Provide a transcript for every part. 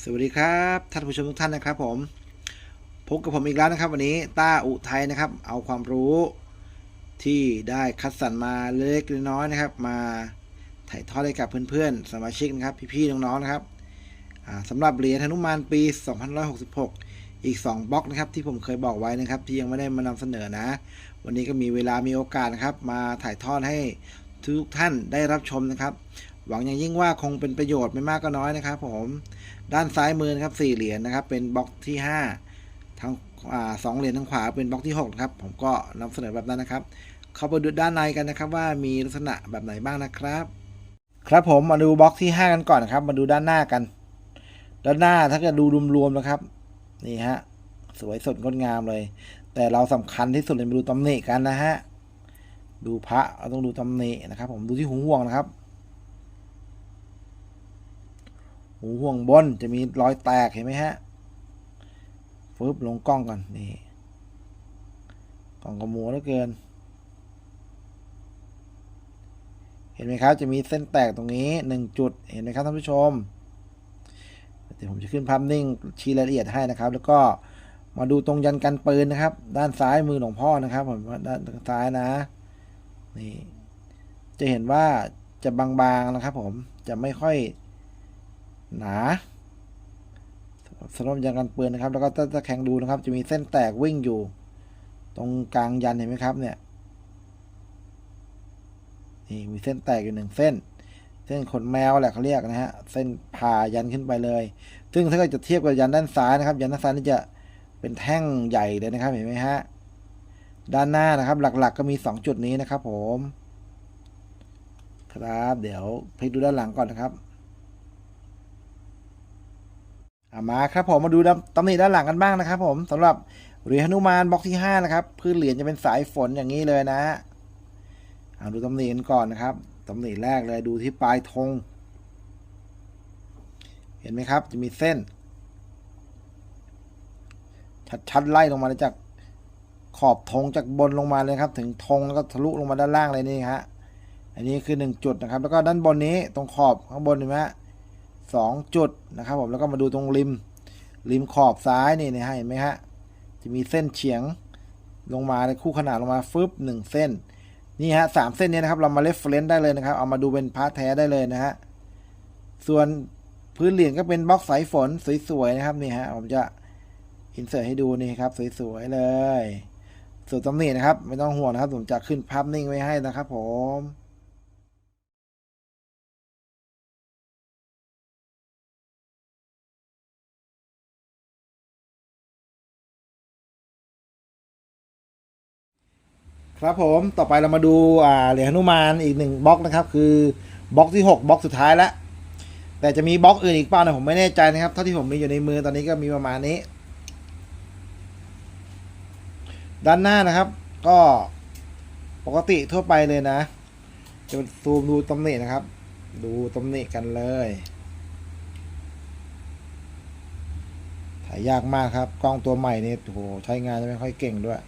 สวัสดีครับท่านผู้ชมทุกท่านนะครับผมพบกับผมอีกแล้วนะครับ วันนี้ต้าอุทัยนะครับ เอาความรู้ที่ได้คัดสรรมาเล็กน้อยนะครับ มาถ่ายทอดให้กับเพื่อนๆ สมาชิกนะครับ พี่ๆน้องๆนะครับอ่าสำหรับเหรียญหนุมานปี 2566 อีก 2บล็อกนะครับ ที่ผมเคยบอกไว้นะครับ ที่ยังไม่ได้มานำเสนอนะ วันนี้ก็มีเวลามีโอกาสนะครับ มาถ่ายทอดให้ทุกท่านได้รับชมนะครับ หวังอย่างยิ่งว่าคงเป็นประโยชน์ไม่มากก็น้อยนะครับ ผมด้านซ้ายมือนะครับสี่เหรียญนะครับ เป็นบล็อกที่ห้าทางสองเหรียญทางขวาเป็นบล็อกที่หกครับผมก็นำเสนอแบบนั้นนะครับ เข้าไปดูด้านในกันนะครับ ว่ามีลักษณะแบบไหนบ้างนะครับ ครับผมมาดูบล็อกที่ห้ากันก่อนนะครับ มาดูด้านหน้ากัน ด้านหน้าถ้าเกิดดูรวมๆนะครับนี่ฮะสวยสดงดงามเลย แต่เราสำคัญที่สุดเลยมาดูตำหนิกันนะฮะดูพระเราต้องดูตำหนินะครับ ผมดูที่หูห่วงนะครับ หูห่วงบนจะมีรอยแตกเห็นไหมฮะฟึบลงกล้องก่อนนี่กล้องกระมัวเหลือเกิน เห็นไหมครับจะมีเส้นแตกตรงนี้หนึ่งจุดเห็นไหมครับท่านผู้ชมเดี๋ยวผมจะขึ้นภาพนิ่งชี้รายละเอียดให้นะครับ แล้วก็มาดูตรงยันกันปืนนะครับ ด้านซ้ายมือหลวงพ่อนะครับผมด้านซ้ายนะนี่จะเห็นว่าจะบางๆนะครับ ผมจะไม่ค่อย หนาสำหรับยางกันปืนนะครับ แล้วก็ถ้าแข็งดูนะครับ จะมีเส้นแตกวิ่งอยู่ ตรงกลางยันเห็นไหมครับ เนี่ยนี่มีเส้นแตกอยู่หนึ่งเส้น เส้นขนแมวแหละเขาเรียกนะฮะเส้นผ่ายันขึ้นไปเลย ซึ่งถ้าเกิดจะเทียบกับยันด้านซ้ายนะครับ ยันด้านซ้ายนี่จะเป็นแท่งใหญ่เลยนะครับเห็นไหมฮะด้านหน้านะครับ หลักๆ ก็มีสองจุดนี้นะครับ ผม ครับ เดี๋ยวพลิกดูด้านหลังก่อนนะครับ อา มาครับผมมาดูตำหนิด้านหลังกันบ้างนะครับ ผมสำหรับเหรียญหนุมานบล็อกที่5นะครับพื้นเหรียญจะเป็นสายฝนอย่างนี้เลยนะฮะเอาดูตำหนิกันก่อนนะครับตำหนิแรกเลยดูที่ปลายธงเห็นไหมครับ จะมีเส้น ชัดๆไล่ลงมาจากขอบธงจากบนลงมาเลยครับ ถึงธงแล้วก็ทะลุลงมาด้านล่างเลยนี่ฮะอันนี้คือหนึ่งจุดนะครับ แล้วก็ด้านบนนี้ตรงขอบข้างบนเห็นไหมฮะ สองจุดนะครับผมแล้วก็มาดูตรงริม ริมขอบซ้ายนี่นะฮะเห็นไหมฮะจะมีเส้นเฉียงลงมาในคู่ขนาดลงมาฟึบหนึ่งเส้น นี่ฮะสามเส้นนี้นะครับเรามาเลฟเฟรนได้เลยนะครับ เอามาดูเป็นพาร์ทแท้ได้เลยนะฮะส่วนพื้นเหรียญก็เป็นบล็อกสายฝนสวยๆนะครับนี่ฮะผมจะอินเสิร์ตให้ดูนี่ครับสวยๆเลยส่วนตำหนินะครับ ไม่ต้องห่วงนะครับ ผมจะขึ้นภาพนิ่งไว้ให้นะครับผม ครับผมต่อไปเรามาดูอ่าเหรียญหนุมานอีกหนึ่งบล็อกนะครับ คือบล็อกที่หกบล็อกสุดท้ายแล้วแต่จะมีบล็อกอื่นอีกเปล่านะผมไม่แน่ใจนะครับเท่าที่ผมมีอยู่ในมือตอนนี้ก็มีประมาณนี้ ด้านหน้านะครับ ก็ปกติทั่วไปเลยนะ จะซูมดูตำหนินะครับ ดูตำหนิกันเลยถ่ายยากมากครับ กล้องตัวใหม่นี่โอ้โหใช้งานจะไม่ค่อยเก่งด้วย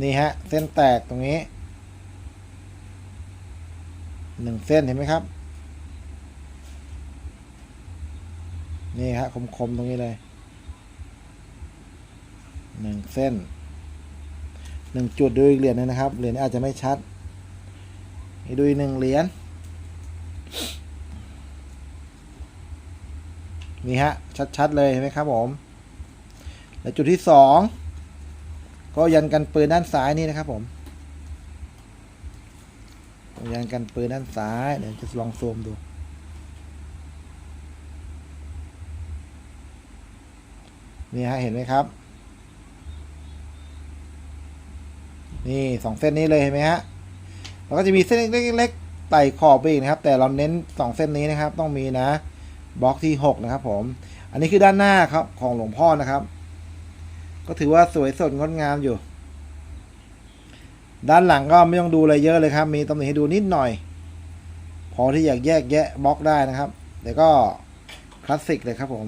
นี่ฮะ เส้นแตกตรงนี้หนึ่งเส้นเห็นไหมครับ นี่ฮะคมๆตรงนี้เลยหนึ่งเส้นหนึ่งจุดดูอีกเหรียญนึงนะครับ เหรียญอาจจะไม่ชัดดูอีกหนึ่งเหรียญนี่ฮะชัดๆเลยเห็นไหมครับผม และจุดที่สอง ก็ยันกันปืนด้านซ้ายนี่นะครับผม ยันกันปืนด้านซ้าย เดี๋ยวจะลองซูมดู นี่ฮะเห็นไหมครับ นี่สองเส้นนี้เลยเห็นไหมฮะแล้วก็จะมีเส้นเล็กๆไต่ขอบไปอีกนะครับ แต่เราเน้นสองเส้นนี้นะครับ ต้องมีนะบล็อกที่หกนะครับผม อันนี้คือด้านหน้าครับของหลวงพ่อนะครับ ก็ถือว่าสวยสดงดงามอยู่ ด้านหลังก็ไม่ต้องดูอะไรเยอะเลยครับ มีตำหนิให้ดูนิดหน่อย พอที่อยากแยกแยะบล็อกได้นะครับแต่ก็คลาสสิกเลยครับผม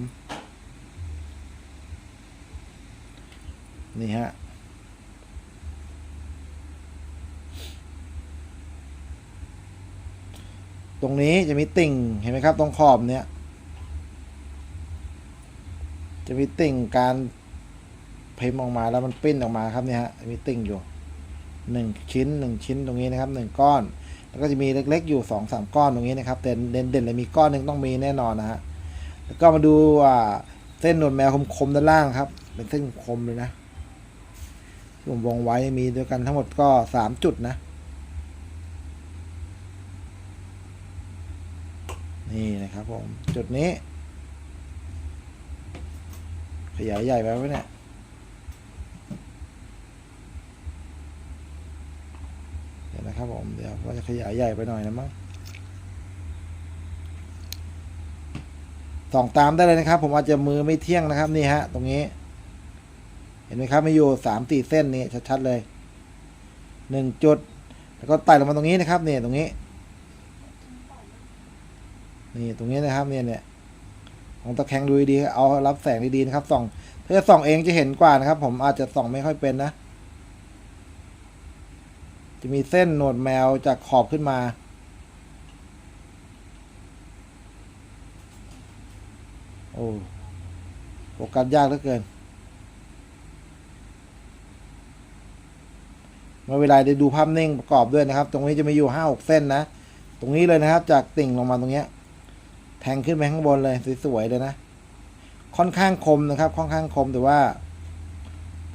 นี่ฮะตตรงนี้จะมีติ่งเห็นไหมครับ ตรงขอบเนี้ยจะมีติ่งการ พิมพ์ออกมาแล้วมันปิ้นออกมาครับเนี่ยฮะมีติ่งอยู่หนึ่งชิ้นหนึ่งชิ้นตรงนี้นะครับหนึ่งก้อน แล้วก็จะมีเล็กๆอยู่สองสามก้อนตรงนี้นะครับแต่เด่นเด่นๆเลยมีก้อนหนึ่งต้องมีแน่นอนนะฮะแล้วก็มาดูอ่าเส้นหนวดแมวคมๆด้านล่างครับ เป็นเส้นคมเลยนะที่ผมวงไว้มีด้วยกันทั้งหมดก็สามจุดนะ นี่นะครับผมจุดนี้ ขยายใหญ่ไปไหมเนี่ย เดี๋ยวนะครับผม เดี๋ยวว่าจะขยายใหญ่ไปหน่อยนะมั้งส่องตามได้เลยนะครับ ผมอาจจะมือไม่เที่ยงนะครับนี่ฮะ ตรงนี้ เห็นไหมครับไม่อยู่สามตีเส้นนี่ชัดๆเลยหนึ่งจุด แล้วก็ไต่ลงมาตรงนี้นะครับเนี่ยตรงนี้ นี่ตรงนี้นะครับเนี่ยเนี่ยของตะแคงดูดีๆเอารับแสงดีๆนะครับส่องถ้าจะส่องเองจะเห็นกว่านะครับ ผมอาจจะส่องไม่ค่อยเป็นนะ จะมีเส้นหนวดแมวจากขอบขึ้นมา โอ้โฟกัสยากเหลือเกิน เมื่อเวลาได้ดูภาพนิ่งประกอบด้วยนะครับ ตรงนี้จะมีอยู่ห้าหกเส้นนะ ตรงนี้เลยนะครับ จากติ่งลงมาตรงเนี้ย แทงขึ้นไปข้างบนเลยสวยๆเลยนะ ค่อนข้างคมนะครับ ค่อนข้างคมแต่ว่า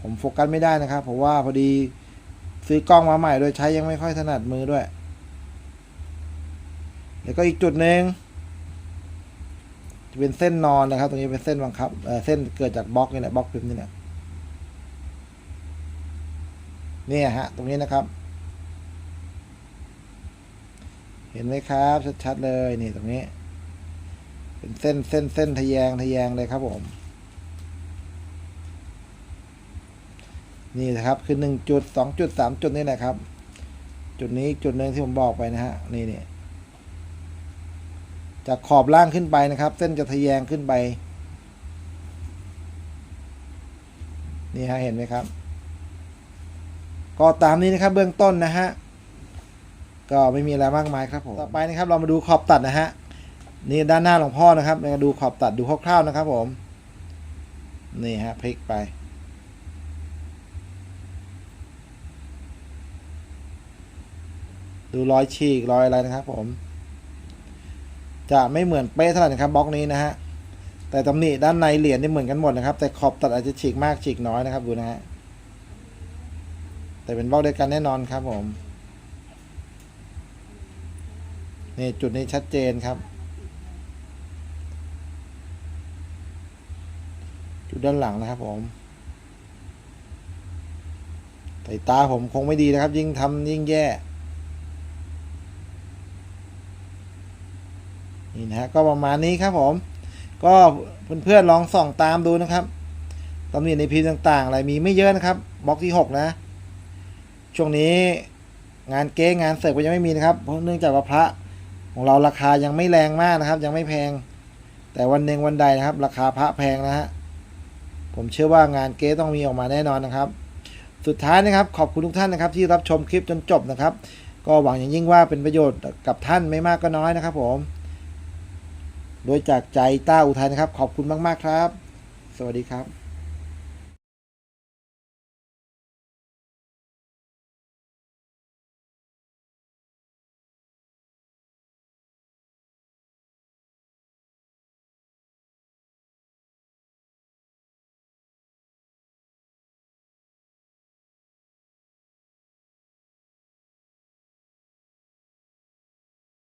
ผมโฟกัสไม่ได้นะครับ เพราะว่าพอดี ซื้อกล้องมาใหม่โดยใช้ยังไม่ค่อยถนัดมือด้วย แล้วก็อีกจุดหนึ่งจะเป็นเส้นนอนนะครับ ตรงนี้เป็นเส้นบังคับเเส้นเกิดจากบล็อกนี่แหละบล็อกพิมพ์นี่แหละเนี่ยฮะ ตรงนี้นะครับ เห็นไหมครับชัดๆเลยนี่ตรงนี้ เป็นเส้นเส้นเส้นทะแยงทะแยงเลยครับผม นี่นะครับคือหนึ่งจุดสองจุดสามจุดนี่แหละครับ จุดนี้จุดหนึ่งที่ผมบอกไปนะฮะนี่นี่จากขอบล่างขึ้นไปนะครับ เส้นจะทะแยงขึ้นไป นี่ฮะเห็นไหมครับ ก็ตามนี้นะครับเบื้องต้นนะฮะก็ไม่มีอะไรมากมายครับผมต่อไปนะครับเรามาดูขอบตัดนะฮะนี่ด้านหน้าหลวงพ่อนะครับมาดูขอบตัดดูคร่าวๆนะครับผมนี่ฮะพลิกไป ดูรอยฉีกรอยอะไรนะครับผม จะไม่เหมือนเป๊ะเท่าไหร่นะครับบล็อกนี้นะฮะแต่ตำหนิด้านในเหรียญนี่เหมือนกันหมดนะครับ แต่ขอบตัดอาจจะฉีกมากฉีกน้อยนะครับดูนะฮะแต่เป็นบล็อกเดียวกันแน่นอนครับผมนี่จุดนี้ชัดเจนครับ จุดด้านหลังนะครับผมสายตาผมคงไม่ดีนะครับ ยิ่งทำยิ่งแย่ นะฮะก็ประมาณนี้ครับผม ก็เพื่อนๆลองส่องตามดูนะครับตำหนิในพิมพ์ต่างๆ อะไรมีไม่เยอะนะครับบล็อกที่ 6 นะ ช่วงนี้งานเก๊งานเสิร์ฟก็ยังไม่มีนะครับ เพราะเนื่องจากว่าพระของเราราคายังไม่แรงมากนะครับ ยังไม่แพง แต่วันหนึ่งวันใดนะครับ ราคาพระแพงนะฮะผมเชื่อว่างานเก๊ต้องมีออกมาแน่นอนนะครับ สุดท้ายนะครับ ขอบคุณทุกท่านนะครับ ที่รับชมคลิปจนจบนะครับ ก็หวังอย่างยิ่งว่าเป็นประโยชน์กับท่านไม่มากก็น้อยนะครับผม โดยจากใจต้าอุทัยนะครับ ขอบคุณมาก ๆ ครับ สวัสดีครับ